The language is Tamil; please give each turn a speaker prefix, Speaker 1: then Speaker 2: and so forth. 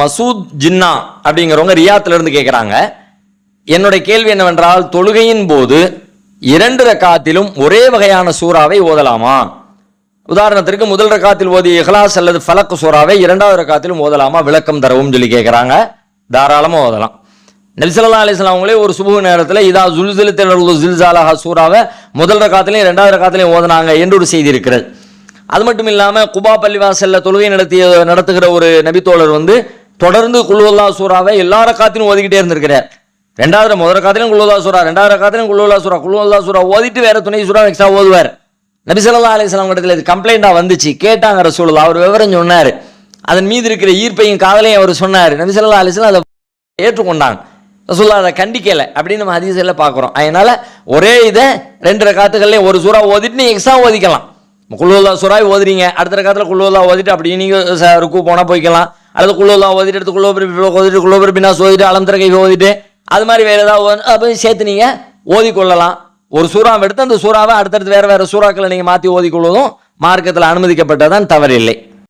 Speaker 1: மசூத் ஜின்னா அப்படிங்கிறவங்க ரியாத்திலிருந்து கேட்குறாங்க என்னுடைய கேள்வி என்னவென்றால் தொழுகையின் போது இரண்டு ரக்காத்திலும் ஒரே வகையான சூறாவை ஓதலாமா? உதாரணத்திற்கு முதல் ரக்காத்தில் ஓதிய இஹ்லாஸ் அல்லது ஃபலக்கு சூறாவை இரண்டாவது ரக்காத்திலும் ஓதலாமா? விளக்கம் தரவும் சொல்லி கேட்குறாங்க தாராளமாக ஓதலாம். நெல்சலா அலிஸ்லாம் அவங்களே ஒரு சுபு நேரத்தில் இதா ஜுல்சிலத்தில் ஜில்சாலஹா சூறாவை முதல் ரக்காத்திலையும் ரெண்டாவது ரக்காத்திலையும் ஓதுனாங்க என்று ஒரு செய்தி இருக்கிறது. அது மட்டும் இல்லாமல் குபா பள்ளிவாசல்ல தொழுகை நடத்திய நடத்துகிற ஒரு நபித்தோழர் வந்து தொடர்ந்து குல்லுல்லா சூறாவை எல்லா ரக்காத்திலும் ஓதிக்கிட்டே இருந்திருக்கிறார். ரெண்டாவது முதல் காத்திலும் குல்லுல்லா சூறா ரெண்டாவது ரக்காத்திலும் குல்லுல்லா சூறா குல்லுல்லா சூறா ஓதிட்டு வேற துணை சூறா எக்ஸ்ட்ரா ஓதுவார். நபிசல்லா அலிஸ்லாம் இடத்துல இது கம்ப்ளைண்டாக வந்துச்சு. கேட்டாங்க ரசூலா அவர் விவரம் சொன்னார். அதன் மீது இருக்கிற ஈர்ப்பையும் காதலையும் அவர் சொன்னார். நபிசல்லா அலிஸ்லாம் அதை ஏற்றுக்கொண்டாங்க. ரசூல்லா அதை கண்டிக்கல. அப்படின்னு நம்ம ஹதீஸில் பார்க்குறோம். அதனால ஒரே இதை ரெண்டு ரக்காத்துகள்லையும் ஒரு சூறா ஓதிட்டு நீ எக்ஸ்ட்ரா ஓதிக்கலாம். குல்லுல்லா சூறாவை ஓதுறீங்க. அடுத்த ரக்காத்தில் குல்லுல்லா ஓதிட்டு அப்படி நீங்கள் ருக்கு போனால் போய்க்கலாம். அல்லது குல்லுல்லா ஓதிட்டு எடுத்து குல்லோபரி ஓதிட்டு குல்லோபரி பின்னா ஓதிட்டு அலந்தர கை ஓதிட்டு அது மாதிரி வேறு ஏதாவது அப்போ சேர்த்து நீங்கள் ஓதிக்கொள்ளலாம். ஒரு சூறாவை எடுத்து அந்த சூறாவை அடுத்தடுத்து வேறு வேறு சூறாக்களை நீங்கள் மாற்றி ஓதிக்கொள்வதும் மார்க்கத்தில் அனுமதிக்கப்பட்டதான் தவறில்லை.